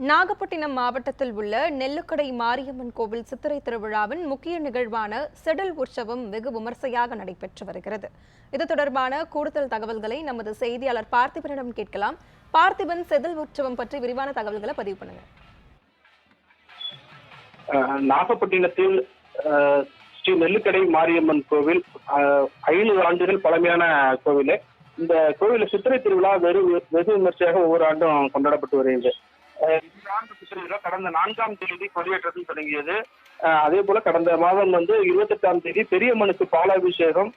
நாகப்பட்டினம் மாவட்டத்தில் உள்ள நெல்லுக்கடை மாரியம்மன் கோவில் சித்திரை திருவிழாவின் முக்கிய நிகழ்வான செடல் உற்சவம் வெகு விமர்சையாக நடைபெற்று வருகிறது. இது தொடர்பான கூடுதல் தகவல்களை நமது செய்தியாளர் பார்த்திபனிடம் கேட்கலாம். பார்த்திபன் செதில் உற்சவம் பற்றி விரிவான தகவல்களை பதிவு பண்ணுங்க. அஹ் நாகப்பட்டினத்தில் ஸ்ரீ நெல்லுக்கடை மாரியம்மன் கோவில் அஹ், ஐநூறு ஆண்டுகள் பழமையான கோவில். இந்த கோவில் சித்திரை திருவிழா வெறு வெகு விமர்சையாக ஒவ்வொரு ஆண்டும் கொண்டாடப்பட்டு வருகிறது கடந்த நான்காம் தேதி கொடியேற்றத்தில் தொடங்கியது. அதே போல கடந்த மாதம் வந்து இருபத்தெட்டாம் தேதி பெரியம்மனுக்கு பாலாபிஷேகம்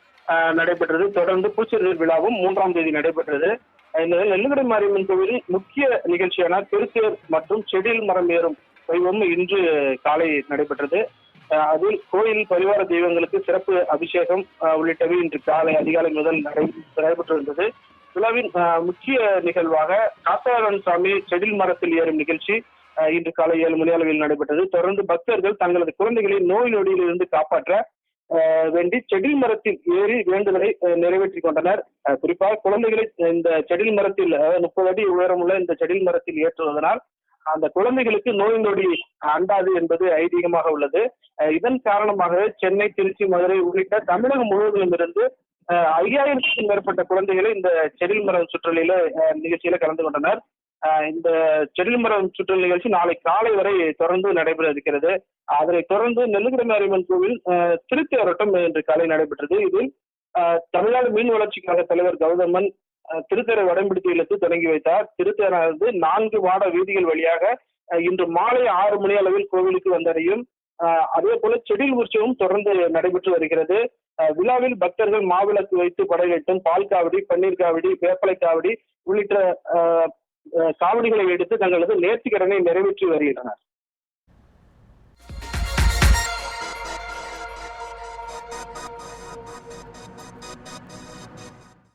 நடைபெற்றது. தொடர்ந்து பூச்சிறுதல் விழாவும் மூன்றாம் தேதி நடைபெற்றது. இந்த நெல்லுக்கடை மாரியம்மன் கோவிலில் முக்கிய நிகழ்ச்சியான திருத்தேர் மற்றும் செடில் மரம் ஏறும் வைபவம் இன்று காலை நடைபெற்றது. அதில் கோயில் பரிவார தெய்வங்களுக்கு சிறப்பு அபிஷேகம் அஹ் உள்ளிட்டவை இன்று காலை அதிகாலை முதல் நடை நடைபெற்று இருந்தது விழாவின் முக்கிய நிகழ்வாக காத்தாளன் சாமி செடில் மரத்தில் ஏறும் நிகழ்ச்சி அஹ், இன்று காலை ஏழு மணி அளவில் நடைபெற்றது. தொடர்ந்து பக்தர்கள் தங்களது குழந்தைகளை நோய் நொடியில் இருந்து காப்பாற்ற அஹ், வேண்டி செடில் மரத்தில் ஏறி வேண்டுதலை நிறைவேற்றி நிறைவேற்றிக் கொண்டனர். குறிப்பாக குழந்தைகளை இந்த செடில் மரத்தில் முப்பது அடி உயரமுள்ள இந்த செடில் மரத்தில் ஏற்றுவதனால் அந்த குழந்தைகளுக்கு நோய் நொடி அண்டாது என்பது ஐதீகமாக உள்ளது. அஹ் இதன் காரணமாக சென்னை திருச்சி மதுரை உள்ளிட்ட தமிழகம் முழுவதிலும் இருந்து ஐயாயிரத்துக்கும் மேற்பட்ட குழந்தைகளை இந்த செடில் மரம் சுற்றலில நிகழ்ச்சியில கலந்து கொண்டனர். இந்த செடில் மரம் சுற்றல் நிகழ்ச்சி நாளை காலை வரை தொடர்ந்து நடைபெற இருக்கிறது அதனை தொடர்ந்து நெல்லுகிரி மாரியம்மன் கோவில் அஹ், திருத்தேரோட்டம் இன்று காலை நடைபெற்றது. இதில் அஹ், தமிழ்நாடு மீன் வளர்ச்சிக்காக தலைவர் கௌதமன் அஹ், வடம்பிடித்து இழுத்து தொடங்கி வைத்தார். திருத்தரானது நான்கு வாட வீதிகள் வழியாக அஹ், இன்று மாலை ஆறு மணி அளவில் கோவிலுக்கு வந்தடையும். அதே போல செடில் உற்சவம் தொடர்ந்து நடைபெற்று வருகிறது. அஹ், விழாவில் பக்தர்கள் மாவிளக்கு வைத்து படையெட்டும் பால் காவடி பன்னீர் காவடி வேப்பலை காவடி உள்ளிட்ட அஹ், அஹ், காவடிகளை எடுத்து தங்களது நேர்த்திக்கடனை நிறைவேற்றி வருகின்றனர்.